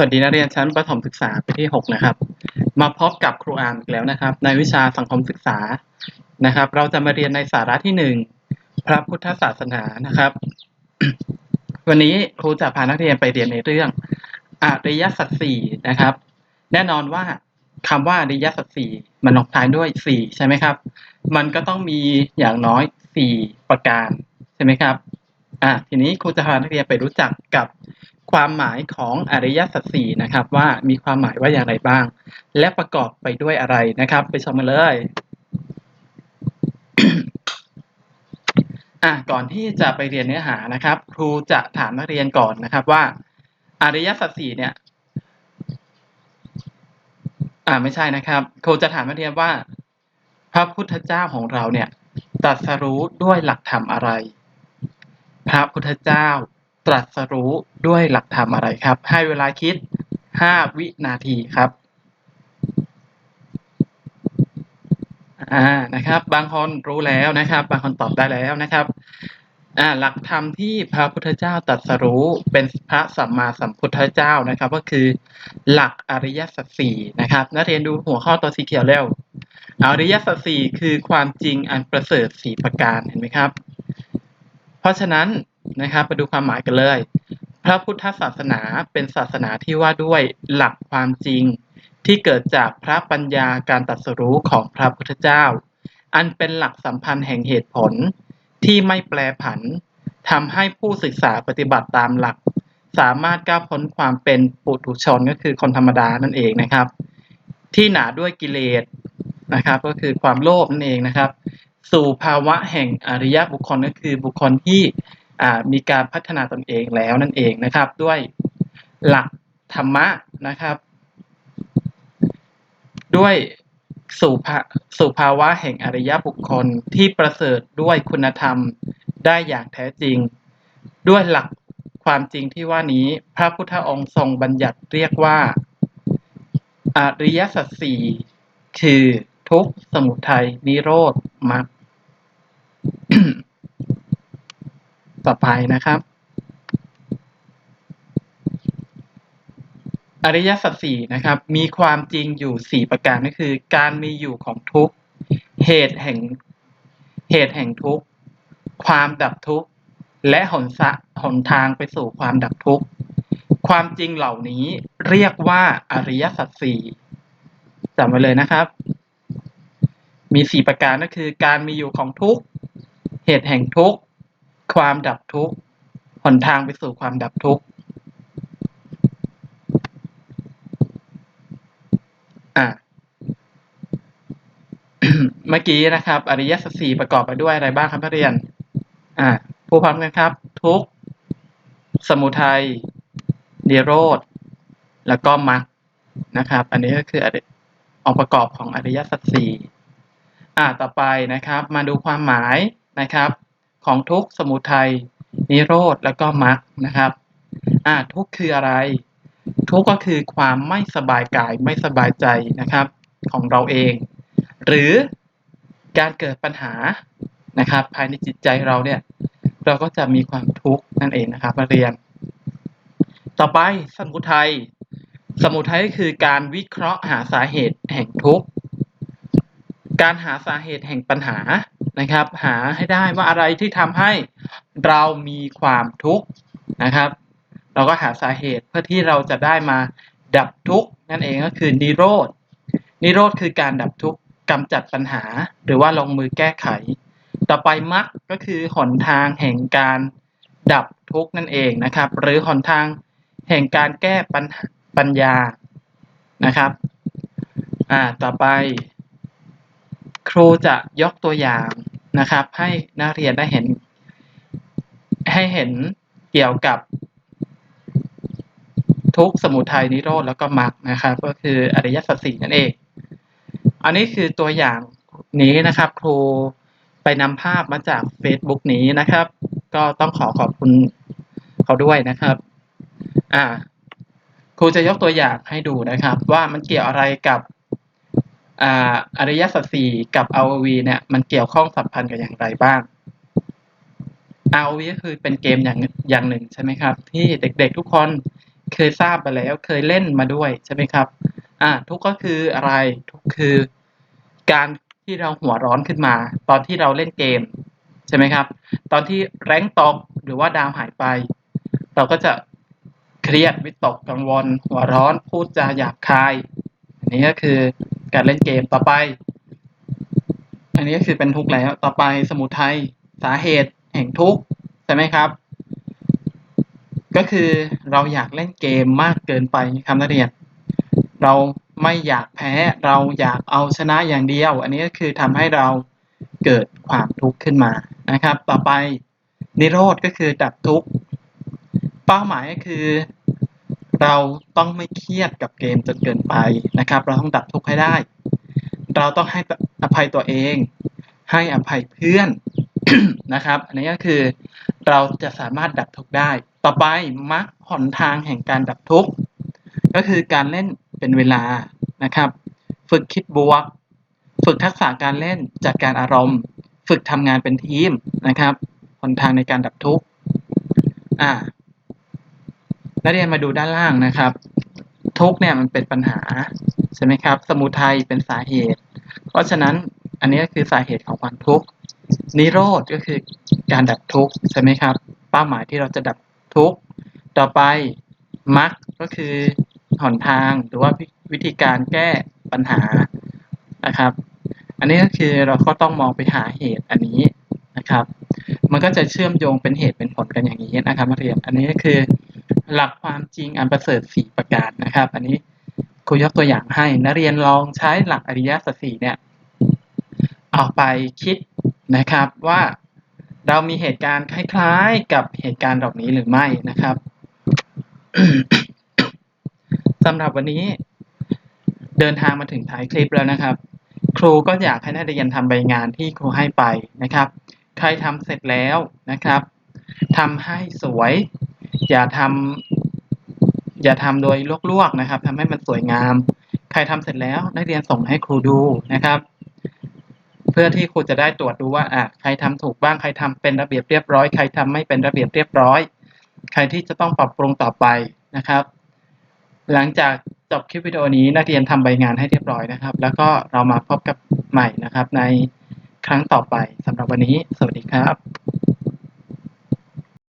วัสดีนักเรียนชั้นประถมศึกษาปีที่ 6 นะครับ มาพบกับครูอามอีกแล้วนะครับ ในวิชาสังคมศึกษานะครับ เราจะมาเรียนในสาระที่ 1 พระพุทธศาสนานะครับ วันนี้ครูจะพานักเรียนไปเรียนในเรื่องอริยสัจสี่นะครับ แน่นอนว่าคำว่าอริยสัจสี่มันลงท้ายด้วยสี่ใช่ไหมครับ มันก็ต้องมีอย่างน้อยสี่ประการใช่ไหมครับอะทีนี้ครูจะพานักเรียนไปรู้จักกับ ความหมายของอริยสัจสี่นะครับ ว่ามีความหมายว่าอย่างไรบ้าง และประกอบไปด้วยอะไรนะครับ ไปชมกันเลยอะก่อนที่จะไปเรียนเนื้อหานะครับ ครูจะถามนักเรียนก่อนนะครับว่า อริยสัจสี่เนี่ยอ่าไม่ใช่นะครับครูจะถามนักเรียนว่า พระพุทธเจ้าของเราเนี่ยตรัสรู้ด้วยหลักธรรมอะไร พระพุทธเจ้า รัสรู้ด้วยหลักธรรมอะไรครับ ให้เวลาคิด 5 วินาทีครับอ่านะครับบางคนรู้แล้วนะครับ บางคนตอบได้แล้วนะครับอ่าหลักธรรมที่พระพุทธเจ้าตรัสรู้เป็นพระสัมมาสัมพุทธเจ้านะครับ ก็คือหลักอริยสัจสี่นะครับ นักเรียนดูหัวข้อตัวสีเขียวแล้วอริยสัจสี่คือความจริงอันประเสริฐสี่ประการเห็นไหมครับ เพราะฉะนั้น นะครับมาดูความหมายกันเลย พระพุทธศาสนาเป็นศาสนาที่ว่าด้วยหลักความจริง ที่เกิดจากพระปัญญาการตรัสรู้ของพระพุทธเจ้า อันเป็นหลักสัมพันธ์แห่งเหตุผลที่ไม่แปรผันทำให้ผู้ศึกษาปฏิบัติตามหลัก สามารถก้าวพ้นความเป็นปุถุชนก็คือคนธรรมดานั่นเองนะครับ ที่หนาด้วยกิเลสนะครับ ก็คือความโลภนั่นเองนะครับ สู่ภาวะแห่งอริยบุคคลก็คือบุคคลที่ มีการพัฒนาตนเองแล้วนั่นเองนะครับ ด้วยหลักธรรมะนะครับ ด้วยสู่ภาสู่ภาวะแห่งอริยบุคคลที่ประเสริฐด้วยคุณธรรมได้อย่างแท้จริง ด้วยหลักความจริงที่ว่านี้พระพุทธองค์ทรงบัญญัติเรียกว่า อริยสัจสี่คือทุกขสมุทัยนิโรธมรรค ต่อไปนะครับ อริยสัจสี่นะครับ มีความจริงอยู่สี่ประการก็คือ การมีอยู่ของทุกข์เหตุแห่งเหตุแห่งทุกข์ความดับทุกข์และหนสะหนทางไปสู่ความดับทุกข์ความจริงเหล่านี้เรียกว่าอริยสัจสี่จำไว้เลยนะครับ มีสี่ประการก็คือ การมีอยู่ของทุกข์เหตุแห่งทุกข์ ความดับทุกข์หนทางไปสู่ความดับทุกข์อะเมื่อกี้นะครับ อริยสัจสี่ประกอบไปด้วยอะไรบ้างครับนักเรียน อ่าผู้พร้อมกันครับ ทุกข์สมุทัยนิโรธแล้วก็มรรคนะครับ อันนี้ก็คือองค์ประกอบของอริยสัจสี่อ่าต่อไปนะครับ มาดูความหมายนะครับ ของทุกข์สมุทัยนิโรธแล้วก็มรรคนะครับอ่าทุกข์คืออะไร ทุกข์ก็คือความไม่สบายกายไม่สบายใจนะครับ ของเราเอง หรือการเกิดปัญหานะครับ ภายในจิตใจเราเนี่ย เราก็จะมีความทุกข์นั่นเองนะครับมาเรียน ต่อไปสมุทัยสมุทัยก็คือการวิเคราะห์หาสาเหตุแห่งทุกข์ การหาสาเหตุแห่งปัญหา นะครับ หาให้ได้ว่าอะไรที่ทำให้เรามีความทุกข์นะครับ เราก็หาสาเหตุเพื่อที่เราจะได้มาดับทุกข์นั่นเองก็คือนิโรธนิโรธคือการดับทุกข์กำจัดปัญหา หรือว่าลงมือแก้ไข ต่อไปมรรคก็คือหนทางแห่งการดับทุกข์นั่นเองนะครับ หรือหนทางแห่งการแก้ปัญปัญญานะครับอ่าต่อไป ครูจะยกตัวอย่าง นะครับ ให้นักเรียนได้เห็น ให้เห็นเกี่ยวกับ ทุกสมุทัยนิโรธแล้วก็มรรคนะครับ ก็คืออริยสัจสี่นั่นเอง อันนี้คือตัวอย่างนี้นะครับ ครูไปนำภาพมาจาก Facebook นี้นะครับ ก็ต้องขอขอบคุณเขาด้วยนะครับ อ่า ครูจะยกตัวอย่างให้ดูนะครับ ว่ามันเกี่ยวอะไรกับ อ่าอริยสัจสี่กับ ROV เนี่ยมันเกี่ยวข้องสัมพันธ์กันอย่างไรบ้าง ROV ก็คือเป็นเกมอย่างอย่างหนึ่งใช่ไหมครับ ที่เด็กๆทุกคนเคยทราบไปแล้วเคยเล่นมาด้วยใช่ไหมครับอ่าทุกก็คืออะไรทุกคือการที่เราหัวร้อนขึ้นมา ตอนที่เราเล่นเกมใช่ไหมครับ ตอนที่แรงตกหรือว่าดาวหายไป เราก็จะเครียดวิตกกังวล หัวร้อนพูดจาหยาบคายอันนี้ก็คือ การเล่นเกมต่อไป อันนี้ก็คือเป็นทุกข์แล้ว ต่อไปสมุทัยสาเหตุแห่งทุกข์ใช่ไหมครับ ก็คือเราอยากเล่นเกมมากเกินไปครับนักเรียน เราไม่อยากแพ้เราอยากเอาชนะอย่างเดียว อันนี้ก็คือทำให้เราเกิดความทุกข์ขึ้นมานะครับ ต่อไปนิโรธก็คือดับทุกข์เป้าหมายก็คือ เราต้องไม่เครียดกับเกมจนเกินไปนะครับ เราต้องดับทุกข์ให้ได้ เราต้องให้อภัยตัวเอง ให้อภัยเพื่อนนะครับ อันนี้ก็คือเราจะสามารถดับทุกข์ได้ ต่อไปมรรคหนทางแห่งการดับทุกข์ก็คือการเล่นเป็นเวลานะครับ ฝึกคิดบวก ฝึกทักษะการเล่นจัดการอารมณ์ ฝึกทำงานเป็นทีมนะครับหนทางในการดับทุกข์อ่า นักเรียนมาดูด้านล่างนะครับ ทุกเนี่ยมันเป็นปัญหาใช่ไหมครับ สมุทัยเป็นสาเหตุ เพราะฉะนั้นอันนี้ก็คือสาเหตุของความทุกข์นิโรธก็คือการดับทุกข์ใช่ไหมครับ เป้าหมายที่เราจะดับทุกข์ต่อไปมรรคก็คือหนทางหรือว่าวิธีการแก้ปัญหานะครับ อันนี้ก็คือเราก็ต้องมองไปหาเหตุอันนี้นะครับ มันก็จะเชื่อมโยงเป็นเหตุเป็นผลกันอย่างนี้นะครับนักเรียน อันนี้ก็คือ หลักความจริงอันประเสริฐสี่ประการนะครับ อันนี้ครูยกตัวอย่างให้นักเรียนลองใช้หลักอริยสัจสี่เนี่ยเอาไปคิดนะครับว่าเรามีเหตุการณ์คล้ายๆ กับเหตุการณ์เหล่านี้หรือไม่นะครับสำหรับวันนี้เดินทางมาถึงท้ายคลิปแล้วนะครับ ครูก็อยากให้นักเรียนทำใบงานที่ครูให้ไปนะครับ ใครทำเสร็จแล้วนะครับทำให้สวย อย่าทำอย่าทำโดยลวกๆนะครับทำให้มันสวยงาม ใครทำเสร็จแล้วนักเรียนส่งให้ครูดูนะครับ เพื่อที่ครูจะได้ตรวจดูว่าอะใครทำถูกบ้างใครทำเป็นระเบียบเรียบร้อย ใครทำไม่เป็นระเบียบเรียบร้อย ใครที่จะต้องปรับปรุงต่อไปนะครับ หลังจากจบคลิปวิดีโอนี้นักเรียนทำใบงานให้เรียบร้อยนะครับ แล้วก็เรามาพบกับใหม่นะครับในครั้งต่อไปสำหรับวันนี้ สวัสดีครับ